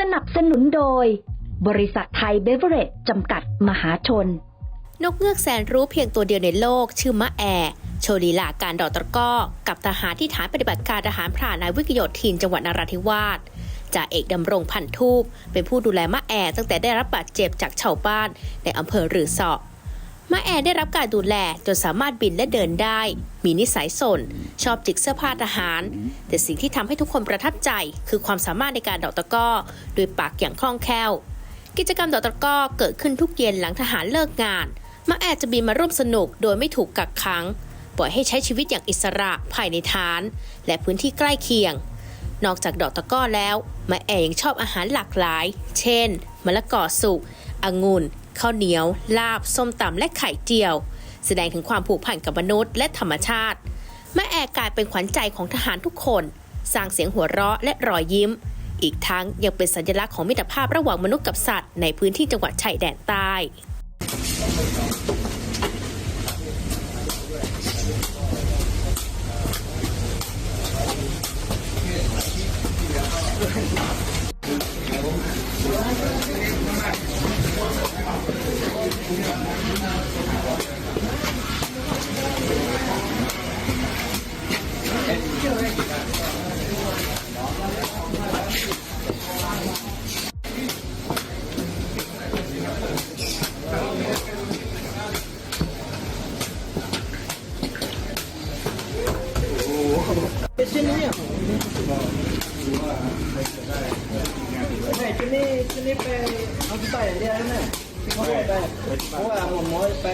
สนับสนุนโดย บริษัทไทยเบเวอเรจจำกัดมหาชน นกเงือกแสนรู้เพียงตัวเดียวในโลก ชื่อมะแอโชว์ลีลาการดอกตะก้อ กับทหารที่ฐานปฏิบัติการทหารพรานนายวิกโยธินจังหวัดนราธิวาสจ่าเอกดำรงพันทูปเป็นผู้ดูแลมะแอตั้งแต่ได้รับบาดเจ็บจากชาวบ้านในอำเภอหรือเสาะ มะแอได้รับการดูแลจนสามารถบินและเดินได้ มีนิสัยสน ชอบจิกเสื้อผ้าทหาร แต่สิ่งที่ทำให้ทุกคนประทับใจ คือความสามารถในการดอกตะก้อโดยปากอย่างคล่องแคล่ว กิจกรรมดอกตะก้อเกิดขึ้นทุกเย็นหลังทหารเลิกงาน มาแอดจะบินมาร่วมสนุกโดยไม่ถูกกักขัง ปล่อยให้ใช้ชีวิตอย่างอิสระภายในฐาน และพื้นที่ใกล้เคียง นอกจากดอกตะก้อแล้ว มาแอยังชอบอาหารหลากหลาย เช่น มะละกอสุกองุ่น ข้าวเหนียว ลาบ ส้มตำและไข่เจียว แสดงถึงความผูกพันกับมนุษย์และธรรมชาติ แม่แอร์กลายเป็นขวัญใจของทหารทุกคน สร้างเสียงหัวเราะและรอยยิ้ม อีกทั้งยังเป็นสัญลักษณ์ของมิตรภาพระหว่างมนุษย์กับสัตว์ในพื้นที่จังหวัดชายแดนใต้ ก็ดูว่ไนถึที่นี้ไปเอาที่ใต้เรียกแล้วแมไปเพราะว่าผม้อยไป